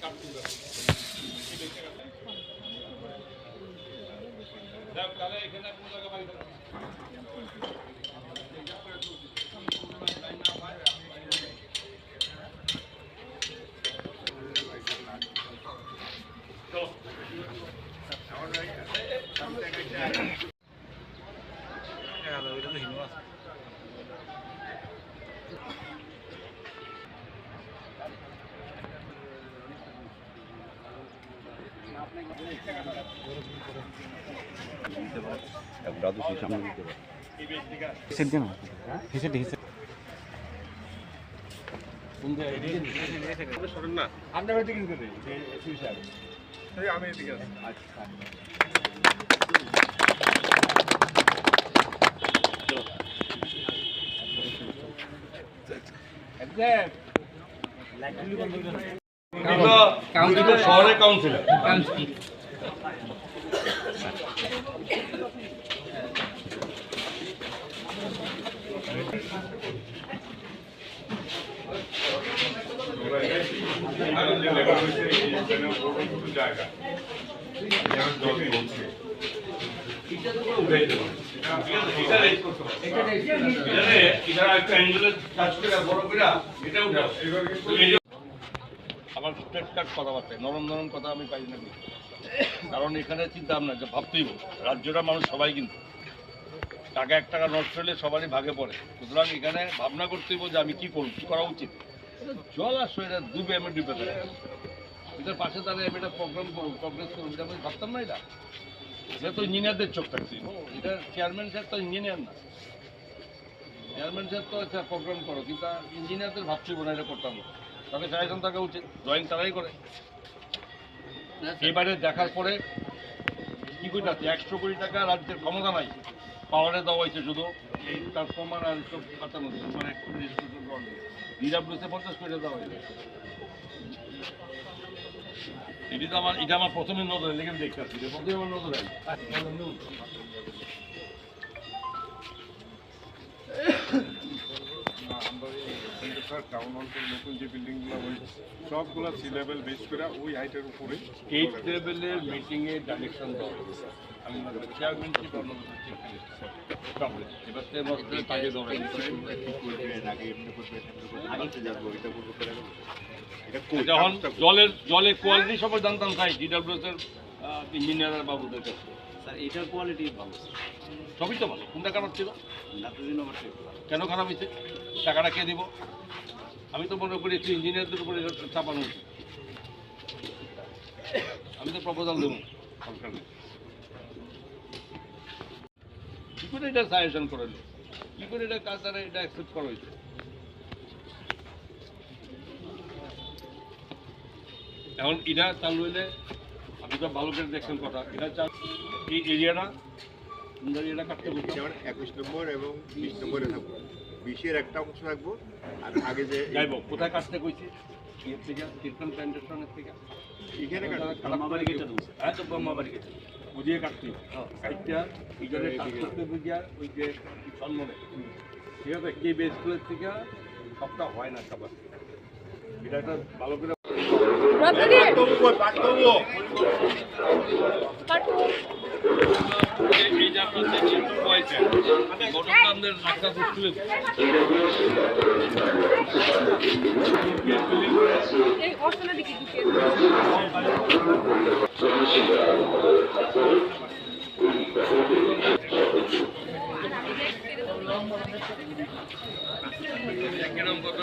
কাটতে দাদু সেই সামনে দিতে পারে হিসেব দিন হিসেব হিসেব আপনার বাড়িতে কিন্তু নেই যে এসপি সাহেব এই আমি এদিকে আচ্ছা শহরের কাউন্সিলর আমার স্ট্রেট কাট কথাবার্তা নরম নরম কথা আমি পাই না কারণ এখানে চিন্তা ভাবনা, যে ভাবতেই রাজ্যটা মানুষ সবাই কিন্তু। টাকা এক টাকা নষ্ট হলে সবারই ভাগে পড়ে। সুতরাং এখানে ভাবনা করতেই যে আমি কি করব, কি করা উচিত? জল আসো এটা ডুবে আমি ডুবে দেবো এটার পাশে দাঁড়িয়ে আমি এটা প্রোগ্রাম করব প্রোগ্রেস করব এটা আমি ভাবতাম না এটা? এটা তো ইঞ্জিনিয়ারদের চোখ থাকছে। এটা চেয়ারম্যান স্যার তো ইঞ্জিনিয়ার না। চেয়ারম্যান স্যার তো আচ্ছা প্রোগ্রাম করো কিন্তু ইঞ্জিনিয়ারদের ভাবছি না এটা করতাম। না তাদের সাজেশন থাকা উচিত ড্রয়িং তারাই করে। এবারে দেখার পরে কি কোটি আছে একশো কোটি টাকা রাজ্যের ক্ষমতা নাই। পাওয়ারে দেওয়া হয়েছে শুধু। এই ট্রান্সফরমার আর সব কাটানো মানে ডিডাব্লিউসে পঞ্চাশ কোটি দেওয়া হয়েছে। এটা তো আমার এটা আমার প্রথমে নজরে লেগে দেখতে পাচ্ছি। এটা প্রথমে আমার নজরে টাউন অঞ্চল নতুন যে বিল্ডিংগুলো হয়েছে সবগুলো সি লেভেল বেস করে ওই হাইটের উপরে এইট লেভেলের মিটিংয়ে ডাইরেকশন দেওয়া হয়েছে। আমি চেয়ারম্যানশিপ অন্যদের চিফ এবার থেকে বছরে তাকে দেওয়া যখন জলের জলের কোয়ালিটি সবাই জানতাম তাই ডিডাব্লিউএস এর ইঞ্জিনিয়ার বাবুদের কাছে স্যার এটার কোয়ালিটি ভালো সবই তো ভালো। কোনটা খারাপ ছিল? কেন খারাপ হয়েছে? টাকাটা কে দিব? আমি তো মনে করি একটু ইঞ্জিনিয়ারদের উপরে চাপানো উচিত। আমি তো প্রপোজাল দেবো সরকারকে। কী করে এটা সাজেশন করে নিল কী করে এটা কাজ এটা অ্যাকসেপ্ট করা হয়েছে? এখন এটা চালু হইলে আপনি তো ভালো করে দেখছেন কথা। এটা চাল এই এরিয়াটা সুন্দর এরিয়াটা কাটতে বলছে যেমন একুশ নম্বর এবং বিশ নম্বরে থাকব। বিশের একটা অংশ থাকব আর আগে যে যাইব। কোথায় কাটতে কইছি? থেকে কীর্তন প্ল্যান্টেশনের থেকে। এখানে গেছে হ্যাঁ তো গেছে বুঝিয়ে কাটতে কাটটা ইজারে কাজ করতে বুঝিয়া ওই যে সম্মনে ঠিক আছে? কে থেকে সবটা হয় না সবার। এটা একটা ভালো করে কেরম কত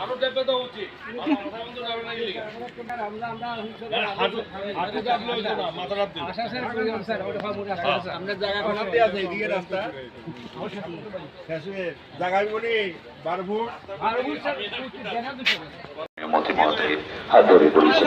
আরও উচিত। চাপলে হইতো না মাথা রাখতে আপনার জায়গা বানাতে আছে এদিকে রাস্তা শেষে জায়গা বলি বারো ফুট মধ্যে মধ্যে হাত ধরে বলেছেন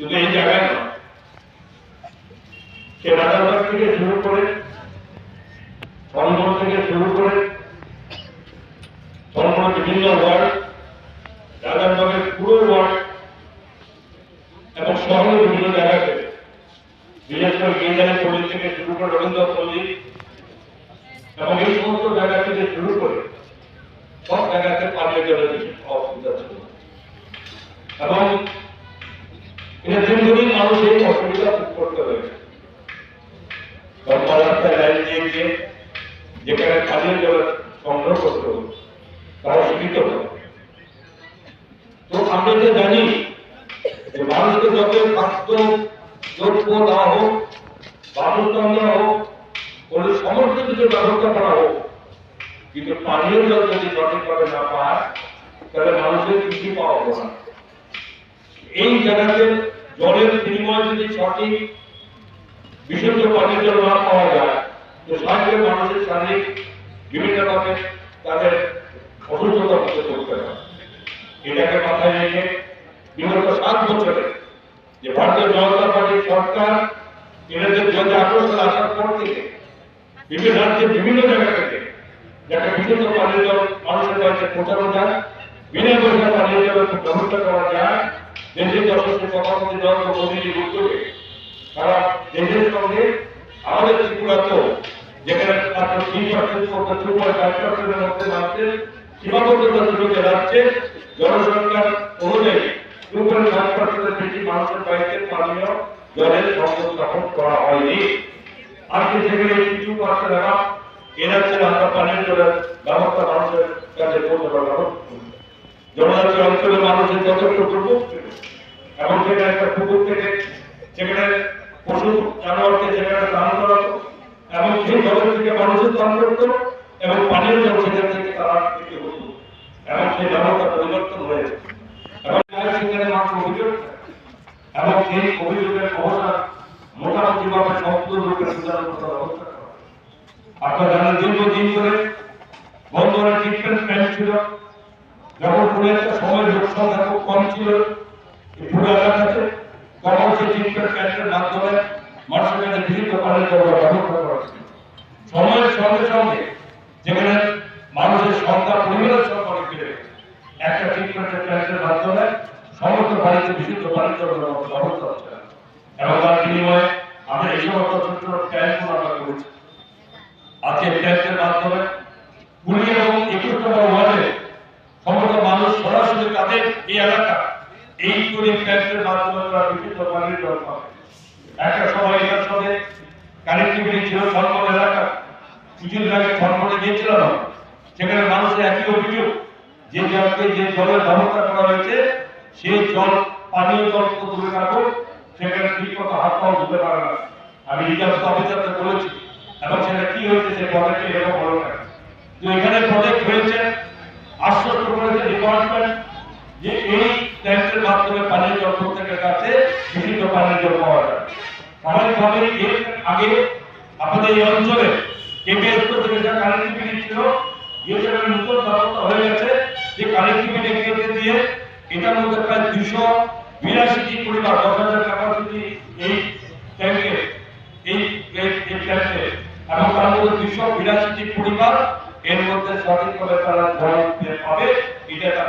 শুধু এই জায়গায় সে থেকে শুরু করে চন্দন থেকে শুরু করে বিভিন্ন ওয়ার্ড রাজারবাগের পুরো ওয়ার্ড এবং শহরের বিভিন্ন জায়গাতে। বিশেষ করে গির্জানের পল্লী থেকে শুরু করে রবীন্দ্র পল্লী এবং এই সমস্ত জায়গা থেকে শুরু করে সব জায়গাতে পানীয় জলের অসুবিধা ছিল এবং এটা দীর্ঘদিন মানুষ এই অসুবিধা ভোগ করতে হয়েছে লম্বা রাস্তায় লাইন দিয়ে গিয়ে যেখানে পানীয় জলের সংগ্রহ করতে হতো তারা শিক্ষিত তো আমরা যে জানি যে মানুষকে যত খাদ্য, দ্রব্য দেওয়া হোক বাসস্থান হোক, কোনো সমস্ত কিছু ব্যবস্থা করা হোক, কিন্তু পানীয় জল যদি সঠিকভাবে না পায়, তাহলে মানুষের কিছু পাওয়া হবে না। এই জায়গাতে জলের বিনিময়ে যদি সঠিক বিশুদ্ধ পানীয় জল না পাওয়া যায়, তো সাহায্যে মানুষের শারীরিক বিভিন্নভাবে তাদের অসুস্থতা মুক্ত করতে হয় এটাকে মাথায় রেখে বিগত সাত বছরে যে ভারতীয় জনতা পার্টির সরকার, এনাদের দু হাজার আঠারো সালে আসার পর থেকে বিভিন্ন রাজ্যে, বিভিন্ন জায়গা থেকে যাতে বিশুদ্ধ পানীয় জল মানুষের কাছে পৌঁছানো যায়, বিনা পয়সা পানীয় জলের ব্যবস্থা করা যায়। দেশের যশস্বী সভাপতি ত্রিপুরাতেও যেখানে রাজ্যে জনসংখ্যার অনুযায়ী পার্সেন্টের বেশি মানুষের বাড়িতে পানীয় করা হয়নি। আজকে সেখানে কিছু পার্সেন্ট এখন এনার্জির আমরা পানীয় জলের ব্যবস্থা মানুষের কাছে পৌঁছে পারব জনজাতি অঞ্চলের মানুষের যথেষ্ট দুর্ভোগ ছিল। এবং সেখানে একটা পুকুর থেকে সেখানে পশু জানোয়ারকে সেখানে স্নান করাতো এবং সেই জলের থেকে মানুষের স্নান করতো এবং পানীয় জল সেখান থেকে তারা পেতে হতো এবং সেই ব্যবস্থা পরিবর্তন হয়েছে এবং সেখানে মাত্র অভিযোগ এবং সেই অভিযোগের অবস্থা মোটামুটি ভাবে সম্পূর্ণরূপে সুধারণ করার ব্যবস্থা করা। আপনারা জানেন, দীর্ঘদিন ধরে বন্দরের ট্রিটমেন্ট প্ল্যান্ট ছিল। যখন পুরো একটা সময় লোক সংখ্যা খুব কম ছিল মাধ্যমে মানুষের বিভিন্ন সময়ের সঙ্গে সঙ্গে যেখানে মানুষের একটা মাধ্যমে সমস্ত বাড়িতে বিনিময়ে আমরা এই সমস্ত ছোট ছোট ট্যাঙ্কগুলো করেছি। আজকে ট্যাঙ্কের মাধ্যমে কুড়ি এবং একুশ নম্বর ওয়ার্ডে সমস্ত মানুষ সরাসরি তাদের এই এলাকা, এই করে ট্যাঙ্কের মাধ্যমে বিভিন্ন পানির জল একটা সময় এটার সঙ্গে কানেক্টিভিটি ছিল সরকার এলাকা। কিছুদিন আগে সরকারে গিয়েছিলাম সেখানে মানুষের একই অভিযোগ, যে জলকে যে জলের ব্যবস্থা করা হয়েছে, সেই জল, পানীয় জল তো দূরে রাখো সেখানে ঠিক মতো হাত পাও ধুতে পারে না। আমি রিজার্ভ অফিসারকে বলেছি। এবং সেটা কি হয়েছে সে প্রজেক্টে এরকম হলো না। তো এখানে প্রজেক্ট হয়েছে আশ্বস্ত করেছে ডিপার্টমেন্ট যে এই ট্যাঙ্কের মাধ্যমে পানীয় জল প্রত্যেকের কাছে বিশুদ্ধ পানীয় জল পাওয়া যায়। স্বাভাবিকভাবে এর আগে আমাদের এই অঞ্চলে থেকে যা কানেক্টিভিটি ছিল নতুন ব্যবস্থা হয়ে গেছে। যে কানেক্টিভিটি কেটে দিয়ে এটার মধ্যে প্রায় দুশো বিরাশিটি পরিবার দশ হাজার ক্যাপাসিটি এই ট্যাঙ্কে এই ট্যাঙ্কে এবং তার মধ্যে দুশো বিরাশিটি পরিবার এর মধ্যে সঠিকভাবে তারা জল পাবে, এটা তার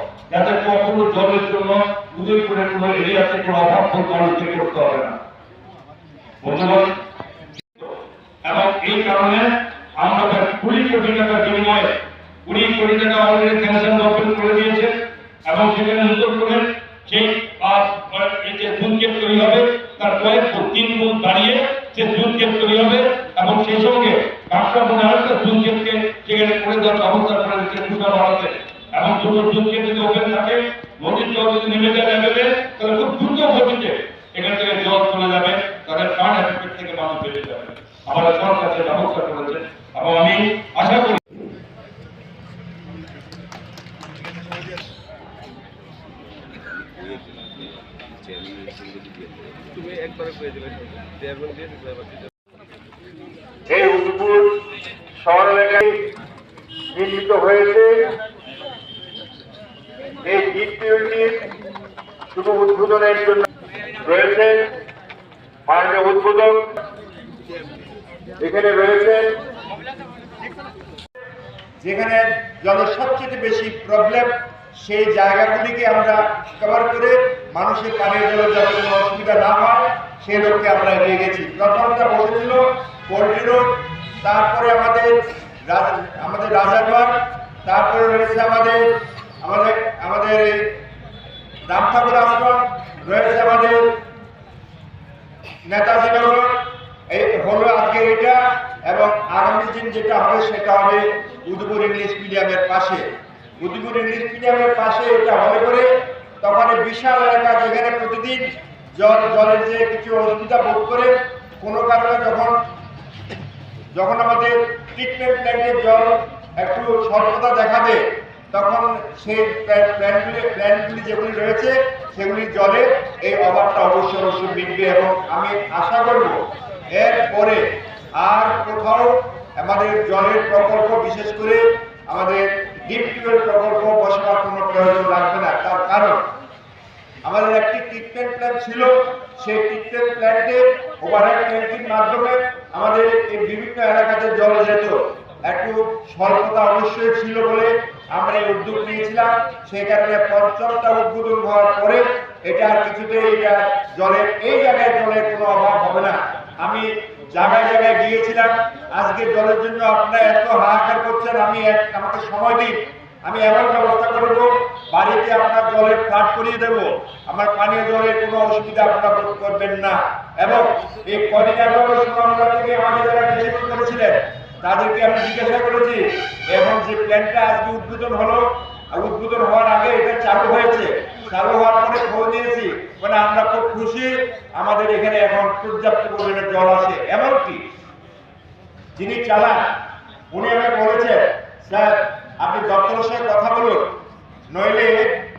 যাতে কখনো জলের জন্য উদয়পুরের কোনো এরিয়াতে কোনো অভাব করতে হবে না। এবং এই কারণে আমরা প্রায় কুড়ি কোটি টাকার বিনিময়ে, কুড়ি কোটি টাকা অলরেডি করে দিয়েছে, এবং সেখানে নতুন করে সেই যে গেট তৈরি হবে, তার কয়েক তিন গুণ দাঁড়িয়ে সে জুন গেট তৈরি হবে এবং সেই সঙ্গে কাঁকড়া মনে আরেকটা জুন গেটকে সেখানে করে দেওয়ার ব্যবস্থা করে দিচ্ছে তুষার বাড়াতে এবং দুটো জুন গেট যদি ওপেন থাকে নদীর জল যদি নেমে যায় লেভেলে তাহলে খুব দ্রুত গতিতে এখান থেকে জল চলে যাবে তাদের প্রাণ এফেক্ট থেকে মানুষ বেঁচে যাবে আমাদের সরকার সে ব্যবস্থা করেছে এবং আমি আশা করি তুমি এই উদয়পুর শহর এলাকায় নির্মিত হয়েছে। এই দ্বীপটির শুভ উদ্বোধনের জন্য রয়েছে, মাননীয় উদ্বোধক এখানে রয়েছেন যেখানে জলের সবচেয়ে বেশি প্রবলেম সেই জায়গাগুলিকে আমরা কভার করে মানুষের পানীয় জলের যাতে কোনো অসুবিধা না হয়, সেই লক্ষ্যে আমরা এগিয়ে গেছি। প্রথমটা বসেছিল পোল্ট্রি রোড, তারপরে আমাদের আমাদের রাজারবাগ তারপরে রয়েছে আমাদের আমাদের আমাদের রাম ঠাকুর আশ্রম, রয়েছে আমাদের নেতাজি নগর এই হলো আজকে এটা, এবং আগামী দিন যেটা হবে সেটা হবে উদয়পুর ইংলিশ মিডিয়ামের পাশে। উদয়পুর ইংলিশ মিডিয়ামের পাশে এটা হলে করে তখন বিশাল এলাকা যেখানে প্রতিদিন জল, জলের যে কিছু অসুবিধা বোধ করে, কোনো কারণে যখন যখন আমাদের ট্রিটমেন্ট প্ল্যান্টের জল একটু স্বল্পতা দেখা দেয়, তখন সেই প্ল্যান- প্ল্যানগুলি প্ল্যানগুলি যেগুলি রয়েছে, সেগুলির জলে এই অভাবটা অবশ্যই অবশ্যই মিটবে এবং আমি আশা করব এরপরে আর কোথাও আমাদের জলের প্রকল্প, বিশেষ করে আমাদের ডিপ টিউবেল প্রকল্প বসবার কোনো প্রয়োজন লাগবে না। কারণ আমাদের একটি ট্রিটমেন্ট প্ল্যান ছিল, সেই ট্রিটমেন্ট প্ল্যান্টে ওভারহেড ট্যাঙ্কির মাধ্যমে আমাদের এই বিভিন্ন এলাকাতে জল যেত। একটু স্বল্পতা অবশ্যই ছিল বলে আমরা এই উদ্যোগ নিয়েছিলাম। সেই কারণে পঞ্চমটা উদ্বোধন হওয়ার পরে এটা কিছুতেই এটা জলের, এই জায়গায় জলের কোনো অভাব হবে না। আমি জায়গায় জায়গায় গিয়েছিলাম। আজকে জলের জন্য আপনারা এত হাহাকার করছেন, আমি আমাকে সময় দিন। আমি এমন ব্যবস্থা করব বাড়িতে আপনার জলের ফ্লাট করিয়ে দেব। আমার পানীয় জলের কোনো অসুবিধা আপনারা বোধ করবেন না। এবং এই কদিন আগে থেকে আমাদের যারা টেলিফোন করেছিলেন, তাদেরকে আমি জিজ্ঞাসা করেছি, এবং যে প্ল্যানটা আজকে উদ্বোধন হলো উদ্বোধন হওয়ার আগে এটা চালু হয়েছে। চালু হওয়ার পরে খবর নিয়েছি মানে আমরা খুব খুশি, আমাদের এখানে এখন পর্যাপ্ত পরিমাণে জল আসে। এমনকি যিনি চালান, উনি আমাকে বলেছেন, স্যার, আপনি দপ্তরের সঙ্গে কথা বলুন নইলে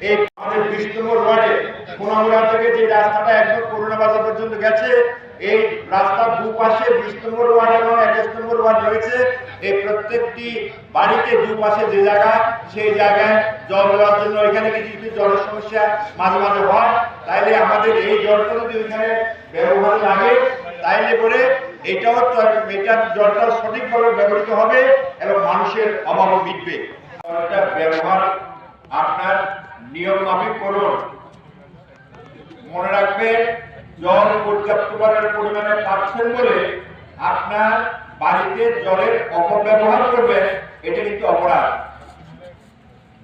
এই আমাদের নম্বর ওয়ার্ডে সোনামুড়া থেকে যে রাস্তাটা একদম করোনা বাজার পর্যন্ত গেছে, এই রাস্তার দুপাশে বিশ নম্বর ওয়ার্ড এবং একুশ নম্বর ওয়ার্ড রয়েছে। এই প্রত্যেকটি বাড়িতে দুপাশে যে জায়গা, সেই জায়গায় জল দেওয়ার জন্য এখানে কিছু কিছু জলের সমস্যা মাঝে মাঝে হয়। তাইলে আমাদের এই জলটা যদি ওইখানে ব্যবহার লাগে, তাইলে পরে এটাও এটার জলটা সঠিকভাবে ব্যবহৃত হবে এবং মানুষের অভাবও মিটবে। জলটা ব্যবহার আপনার নিয়ম মাফিক করুন। মনে রাখবেন, জল পর্যাপ্ত পরিমাণে পাচ্ছেন বলে আপনার বাড়িতে জলের অপব্যবহার করবেন, এটা কিন্তু অপরাধ।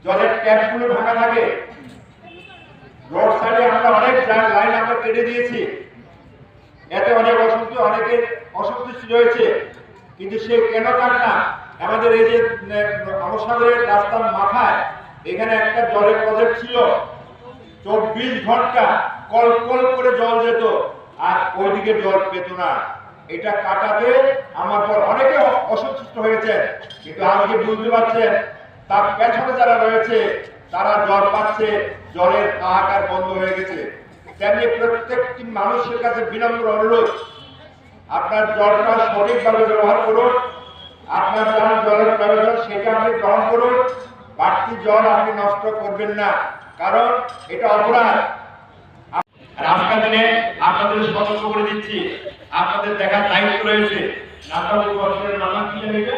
জলের ট্যাপগুলো ঢাকা থাকে। রোড সাইডে আমরা অনেক লাইন আমরা কেটে দিয়েছি। এতে অনেক অসুস্থ অনেকের অসন্তুষ্টি রয়েছে। কিন্তু সে কেন কাট না? আমাদের এই যে আমসাগরের রাস্তার মাথায় এখানে একটা জলের প্রজেক্ট ছিল। চব্বিশ ঘণ্টা কল কল করে জল যেত, আর ওইদিকে জল পেত না। এটা কাটাতে আমার পর অনেকে অসন্তুষ্ট হয়েছে কিন্তু আজকে বুঝতে পারছেন? তার পেছনে যারা রয়েছে, তারা জল পাচ্ছে, জলের হাহাকার বন্ধ হয়ে গেছে। তেমনি প্রত্যেকটি মানুষের কাছে বিনম্র অনুরোধ, আপনার জলটা সঠিকভাবে ব্যবহার করুন, আপনার যার জলের প্রয়োজন সেটা আপনি গ্রহণ করুন বাড়তি জল আপনি নষ্ট করবেন না, কারণ এটা অপরাধ। আর আজকা দিনে আপনাদের সতর্ক করে দিচ্ছি, আপনাদের দেখার দায়িত্ব রয়েছে। নাতাবুল বছরের নামা কি হয়েছে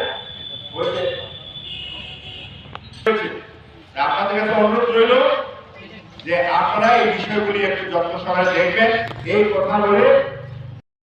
আপনাদের কাছে অনুরোধ রইল যে আপনারা এই বিষয়গুলি একটু যত্ন সহায় দেখবেন, এই কথা বলে